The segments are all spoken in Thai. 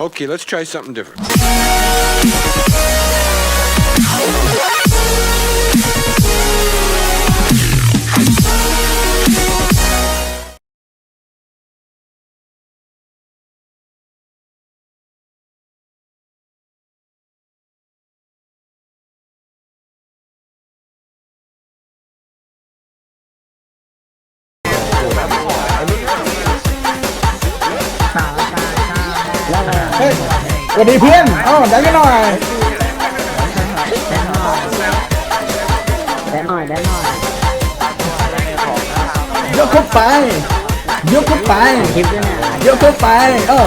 Okay, let's try something different. วัสดีเพื่อน เอ้าดันกันหน่อยแดนหน่อยแดนหน่อยยกเข้าไป ยกเข้าไป คลิปด้วยเนี่ยยกเข้าไป เออ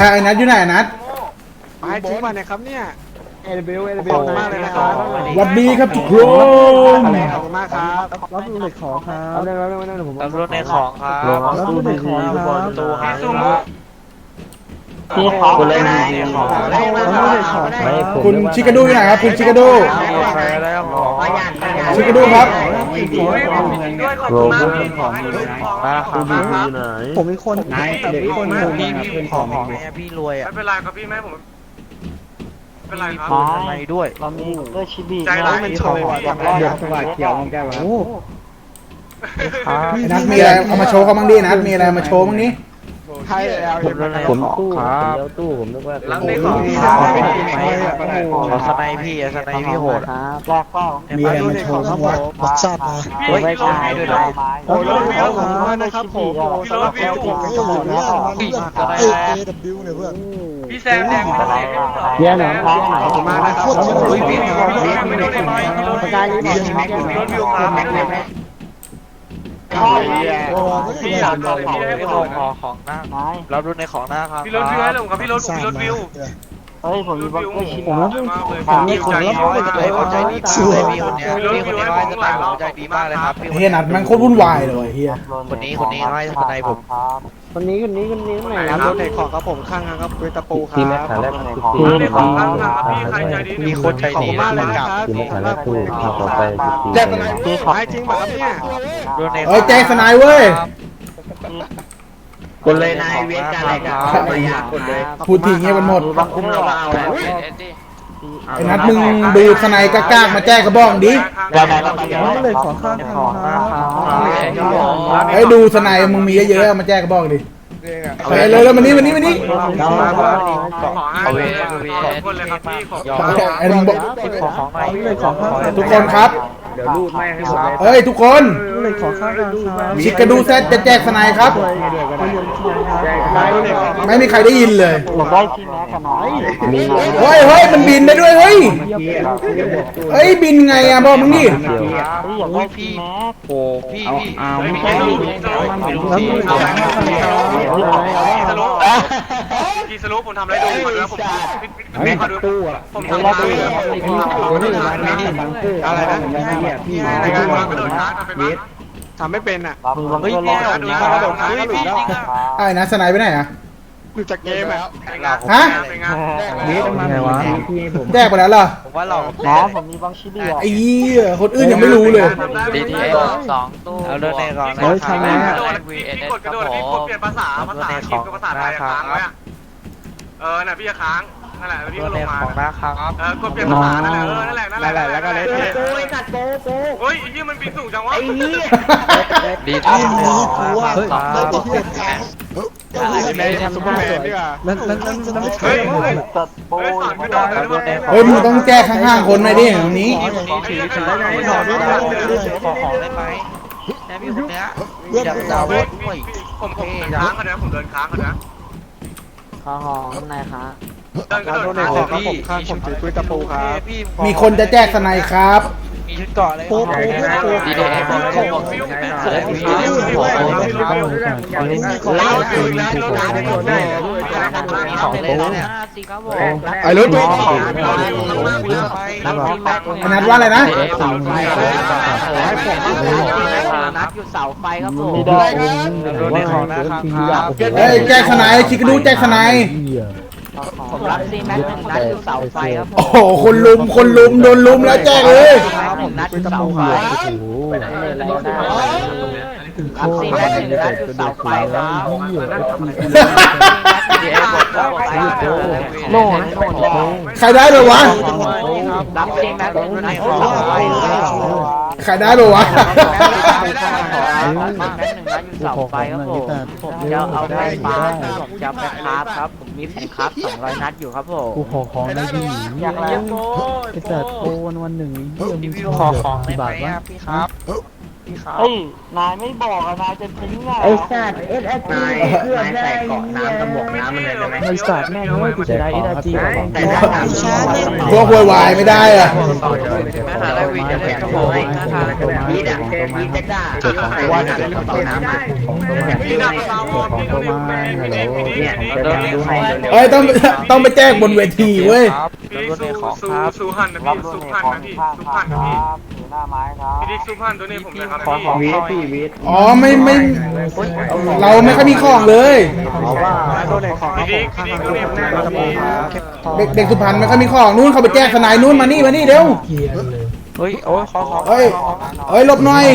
อะไอ้นัทอยู่ไหนนัทมาให้ทิ้งมาเนี่ยครับเนี่ยเอลบิวเอลขบิอบวคุณมากเลยนะครับสวัสดีครับทุกคนขอบคุณมากครับรับดูเหล็กของครับรับได้รับได้รับได้ผมตำรวจในของครับรับดูเหล็กของครับประตูครับ พี่ขอคุณเล่นได้ในขขอองงรับดูเหล็กของครับคุณชิคาดูอยู่ไหนครับคุณชิคาดูใครได้ของชิคาดูครับโรบของมาครับผมมีคนเด็กคนหนึ่งพี่พี่ของของเนี่ยพี่รวยอะไม่เป็นไรครับพี่แม่ผมไม่เป็นไรครับอะไรด้วยเรามีก็ชิบีใจร้ายมันโชว์ว่ะเดี๋ยวสวัสดิ์เขียวมันแก้วโอ้ไอ้นัทมีอะไรเอามาโชว์เขาบ้างดินัทมีอะไรมาโชว์บ้างนี้ ใช่แล้วผมรถในของครับตู้ผมนึกว่ารับในของขอสไนพี่สไนพี่โหดครับก็ก็มีอะไรมาโชว์บ้างวะบัตรชาติมาเฮ้ยใช่ด้วยนะโอ้ยรถวิวขอบคุณมากนะครับผมพี่รถวิวพี่แซมแดงมาเลยเยี่ยมหน่อยครับขอบคุณมากนะครับอุ้ยพี่ครับพี่ไม่ได้ไหมสกายยืนหน่อยครับรถวิวครับพี่อยาก ขอของพี่ขอของของหน้ารับรุ่นในของหน้าครับพี่รถวิวให้ผมครับพี่รถพี่รถวิว เฮ้ยผมมีบัตรชิผมรับมากเลยนี่คนนี้เขาใจเขาใจดีมากเลยพี่คนเนี้ยพี่คนนี้เขาให้สไนผมใจดีมากเลยครับพี่ไอ้เฮียนัทมันโคตรวุ่นวายเลยเฮียคนนี้คนนี้เขาให้สไนผมคนนี้คนนี้คนนี้ไหนรับรถในของครับผมข้างครับเป็นตะปูครับรับในของข้างครับพี่ใครใจดีมีคนใจขอบดีคุณมากเลยนะครับที่สำหรับคุณแจ้งอะไรพี่ขอให้จริงป่ะครับเนี่ยรุ่นในเอ้ยแจ็คสไนายเว้ย คนเลยนายเวทกันอะไรกันมายาคนเลยพูดทีเงี้ยกันหมดบางคุ้มเราเอาแล้วไอ้นัทมึงดูสไนายกล้ากๆมาแจ้กระบอกดิได้ไหมเราไปเดี๋ยวเลยขอข้างทางครับไอ้ยดูสไนายมึงมีเยอะๆเอามาแจ้กระบอกดิไปเลยแล้วมานี่มานี่มานี่เอาเวทเวขอบทคุณเลยครับพี่ขอบยอมไอ้มึงบอกขอของหน่อยเลยขอข้างทางทุกคนครับเดี๋ยวรูดไม่ให้หมดเลยเอ้ยทุกคนเลยขอข้างทางครับชิคกระดูเซตจะแจกสไนายครับ ไม่มีใครได้ยินเลยผมได้ที่แม็กกันหน่อยมีเฮ้ยเฮ้ยมันบินได้ด้วย เฮ้ยเฮ้ยบินไงอะบอกมึงดิอยากได้ที่แม็กโอ้พี่พี่ไม่มีใครรู้พี่สรุปพี่สรุปพี่สรุปผมทำอะไรดูก่อนนะผมพี่ขอดูผมทำอะไรอะไรนะพี่รายการมากระโดดชาร์จเป็นว่าทำไม่เป็นอะเฮ้ยพี่เอาจริงกระโดดน้ำก็หลุดแล้ว ไอ้นัทสไนไปไหนอะหลุ ดจากเกมอะเป็นไงฮะเป็นไงนี่ต้องมาไงวะแจกไปแล้วเหรอผมว่าเรานะผมมีบางชิเดียไอ้เหี้ยคนอื่นยังไม่รู้เลยดีทีสองตู้เอาเรื่องในก่อนเฮ้ยใช่ไหมกระโดดพี่กดกระโดดพี่กดเปลี่ยนภาษาภาษาอังกฤษกับภาษาไทยค้างไว้อะเออน่ะพี่จะค้างนั่นแหละแล้วพี่เรื่ก็องลในงมาของหน้าครับเออกดเปลี่ยนภาษานั่นแหละเออนั่นแหละนั่นแหละแล้วก็เลยเทโอ้ยกัดโกโกเฮ้ยไอ้ยี่มันบินสูงจังวะไอ้เหี้ยดีที่เฮ้ยเฮ้ยเฮ้ย อะไรไม่ทำซุปเปอร์แมนดีกว่าเฮ้ยตัดโกเฮ้ยสอนกระโดดเลยด้วยเฮ้ยมึงต้องแจ้ข้างๆคนหน่อยดิตรงนี้ถือถือได้ไงขอด้วยขอของได้ไหมแม่พี่คนเนี้ยอยากจะเฮ้เว้ยยด้วยผมผมเดินค้างเขานะผมเดินค้างเขานะขอหอมนายคะเดินกระร้านโดดดนในค้างของครับผมข้างผมถือปืนตะปูครับมีคนจะแจกสไนครับ มีชุดเกาะเลยดีเดย์บอกผมบอกฟิวเป็นเสือฟิวฟิวฟิวฟิวฟิวฟิวเล่าฟิวแล้วเราได้ได้ได้มีของเลยนะสิครับผมไอ้รถนักทีแม็กไอ้นัทว่าอะไรนะให้ผมนัดอยู่เสาไฟครับผมโดนในของนะครับเฮ้ยแจกสไนชิคกดูแจกสไน ผมรับซีแม็กหนึ่งนัดอยู่เสาไฟครับผโอ้มโหคนลุมคนลุมโดนลุมแล้วแจกเลยผมนัดอยู่เสาไฟรับซีแม็กหนึ่งนัดอยู่เสาไฟครับโน่นใครได้เลยวะรับซีแม็กหนึ่งนัดอยู่เสาไฟครับ ใครได้เลยวะแม็กหนึ่งนัดอยู่เสาไฟครับผมผมจะเอาไปฟ้าผมจะไปคาร์ฟครับผมมีแผ่นคราฟสองร้อยนัดอยู่ครับผมกูขอของได้ดีอยากเล่นโกไอ้จัดโอวันวันหนึ่งเฮียมพี่ช่องขอของได้ไหมบาทวะพี่ครับ พี่ครับ เฮ้ย นายไม่บอกอะนายจะทิ้งไงไอ้สัตว์เอสเอสนายนายใส่เกาะน้ำกระบอกน้ำมันเลยได้ไหม ไอ้สัตว์แม่งเอ้ยกูจะได้เอดาจีก่อนแต่ถ้าถามช้าไม่พวกโวยวายไม่ได้อะมหาลัยวิทยาลัยครับผมมีดักเจมีเจ็ดด้าว่าจะเล่นกระเป๋าน้ำมาพี่ดักตาวอพี่ต้องพี่นี่พี่นี่พี่นี่เดี๋ยวดูให้เอ้ยต้องต้องไปแจ้งบนเวทีเว้ย พี่สู้สู้สู้หันนะพี่สู้หันนะพี่สู้หันนะพี่ถือ หน้าไม้ครับพี่ดิสู้หันตัวนี้ผมเลยครับขอของพี่เข้าอ๋อไม่ไม่ เราไม่ค่อยมีของเลยโดนในของครับผมข้างครับผมถือปืนตะปูครับเด็กเด็กสุพรรณไม่ค่อยมีของนู้นเขาไปแจ้งสไนนู้นมานี่มานี่เร็วเฮ้ยโอ้ยขอของเฮ้ยเฮ้ยหลบหน่อย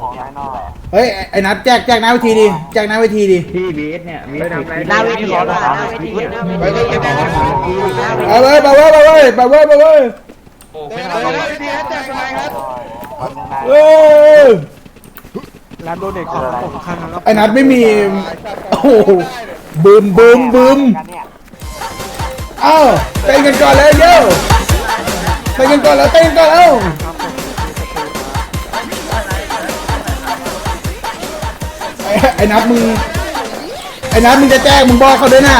ของน้อยหน่อยเฮ้ยไอ้นัทแจกแจกหน้าเวทีดิแจกหน้าเวทีดิหน้าเวทีหน้าเวทีหน้าเวทีไปเว้ยไปเว้ยไปเว้ยไปเว้ยไปเว้ยเว้ยร้านโดนในของครับผมข้างครับไอ้นัทไม่มี โอ้โหบึมบึมบึมเอ้าเต้นกันก่อนเลยเย้เต้นกันก่อนแล้วเต้นกันก่อนแล้วไอ้ไอ้นัทมึง ไอ้นัทมึงจะแจ้งมึงบอกเขาด้วยนะ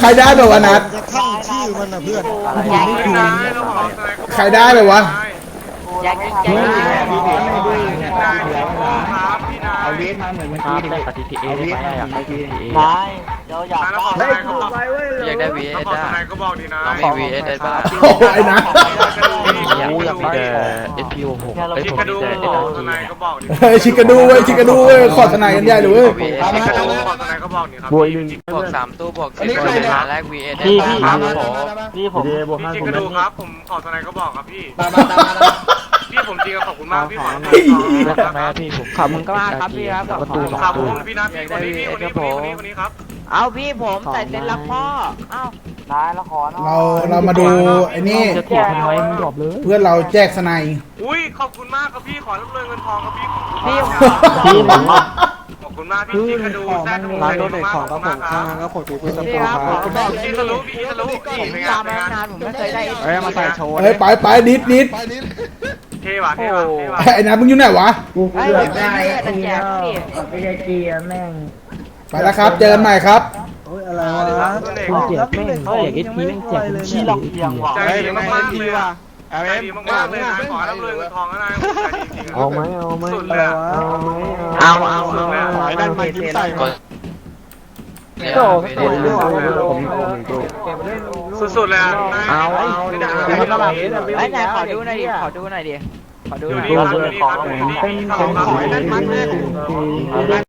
ใครได้แบบวะนัทแจ็คไม่ได้เราขอสไนก็ใครได้เลยวะ แจ็คแจ็คครับพี่นายเอาเวทมาเหมือนเมื่อกี้ดิปฏิทินเอได้ไหมอยากได้ที เอนายเดี๋ยวอยากแล้วขอสได้ไนก็บอกอยากได้วีเอแล้วสขอสได้ไนก็บอกดีนะมีวีเอสได้ป่ะโอ้โหไอ้นัทอยากอยากได้เอสพีโอหกเอ้ยชิผมคาดูได้เอขอสสไนก็บอกดิเฮ้ยชิคาดูเว้ยชิคาดูเว้ยขอทนายกันใหญ่เลยเว้ยชิคาดูขอสไนก็บอกนี่ครับบวกหนึ่งบวกสามตู้บวกสิบเป็นหาแรกวีเอสได้ป่ะครับผมพี่ผมพี่ชิคาดูครับผมขอสไนก็บอกครับพี่พี่ผมจริงขอบคุณมากพี่ขอแล้วทำไมพี่ผมขอบคุณก็มากครับพี่ครับประตูสองขอบตู้คุณพี่นะพี่คนนี้พี่คนนี้คนนี้คนนี้ครับ เอาพี่ผมใส่เซ็นรับพ่อ เอ้านายละครเราเรามาดูไอ้นี่จะถูกทำไมมึงดรอปเลยเพื่อนเราแจกสไนยอุ้ยขอบคุณมากครับพี่ขอรับเลยเงินทองครับพี่พี่พี่ผมขอบคุณมากพี่ชิคาดูแซ่บร้านโดนในของครับผมข้างครับผมถือปืนตะปูพี่ครับคผรัมบบอกพี่ทะลุพี่ทะลุพี่เป็นไงตามเป็นมาไงนานผมไม่เคยได้เฮ้ยมาใส่โชว์เฮ้ยไปไปดิดดิดเท่ว่ะเท่ว่ะเท่ว่ะไอ้นัทมึงอยู่ไหนวะไอ้ได้แต่แจกพี่ไไปแล้วครับ เจอกันใหม่ครับอะไรวะคุณแจกแม่งแจกเอสพีแม่งแจกขี้หลอกเพียงว่ะใจดีมากๆเลยอะใจดีมากๆเลยนะขอรับเลยเงินทองนะใจดีจริงๆเอาไหมเอาไหมสุดเลยอะเอาไหมเอาเอาเอาขอให้นั่นมายิ้มใส่ก่อนโอ้โหเรื่องอะไรผมสุดๆเลยอะเอาเอาไม่ได้ไอ้ไหนขอดูหน่อยดิขอดูหน่อยดิขอดูหน่อยดูดีครับดูดีครับดูดีครับขอให้นั่นมันเลย